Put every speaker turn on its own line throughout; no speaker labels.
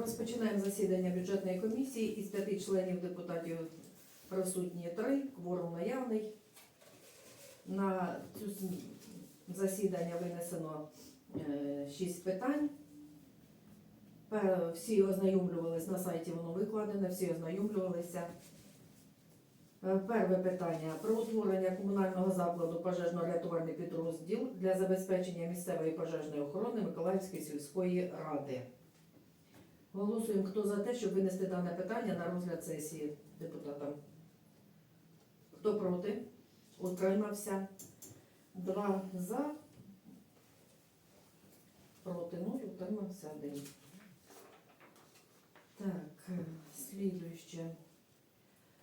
Розпочинаємо засідання бюджетної комісії. Із п'яти членів депутатів присутні три, кворум наявний. На цю засідання винесено е, шість питань. Всі ознайомлювались на сайті, воно викладене, всі ознайомлювалися. Е, Перше питання про утворення комунального закладу пожежно-рятувальний підрозділ для забезпечення місцевої пожежної охорони Миколаївської сільської ради. Голосуємо, хто за те, щоб винести дане питання на розгляд сесії депутатам. Хто проти? Утримався. Два за. Проти нуль, утримався один. Так, е, слідуюче.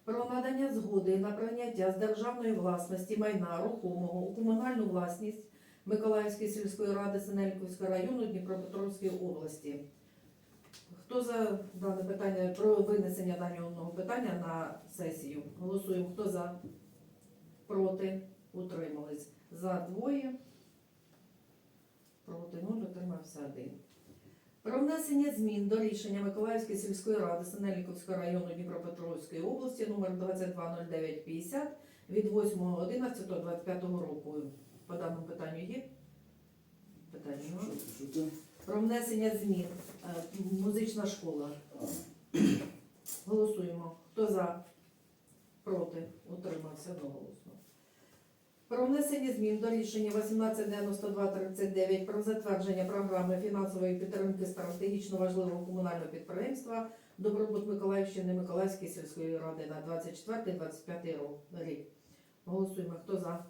Про надання згоди на прийняття з державної власності майна рухомого у комунальну власність Миколаївської сільської ради Синельковського району Дніпропетровської області. Хто за дане питання про винесення даного питання на сесію? Голосуємо. Хто за? Проти? Утримались. За двоє. Проти нуль, утримався один. Про внесення змін до рішення Миколаївської сільської ради Синельниковського району Дніпропетровської області номер 220950 від 8.11.25 року. По даному питанню є? Питання? Про внесення змін. Е, Музична школа. Голосуємо. Хто за? Проти? Утримався одноголосно. Про внесення змін до рішення 1892-39 про затвердження програми фінансової підтримки стратегічно важливого комунального підприємства Добробут Миколаївщини Миколаївської сільської ради на 24-25 рік. Голосуємо. Хто за?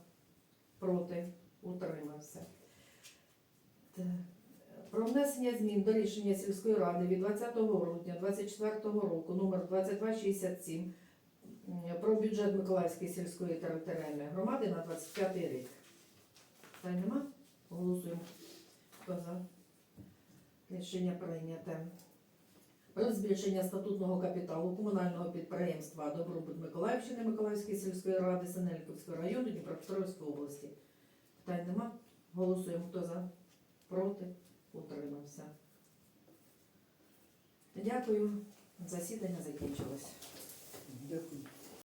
Проти? Утримався. Внесення змін до рішення сільської ради від 20 грудня 2024 року номер 2267 про бюджет Миколаївської сільської територіальної громади на 25 рік. Та нема? Голосуємо. Хто за? Рішення прийняте. Про збільшення статутного капіталу комунального підприємства Добробут Миколаївщини Миколаївської сільської ради Синельковського району Дніпропетровської області. Питань нема? Голосуємо. Хто за? Проти? Утримався. Дякую. Засідання закінчилось.
Дякую.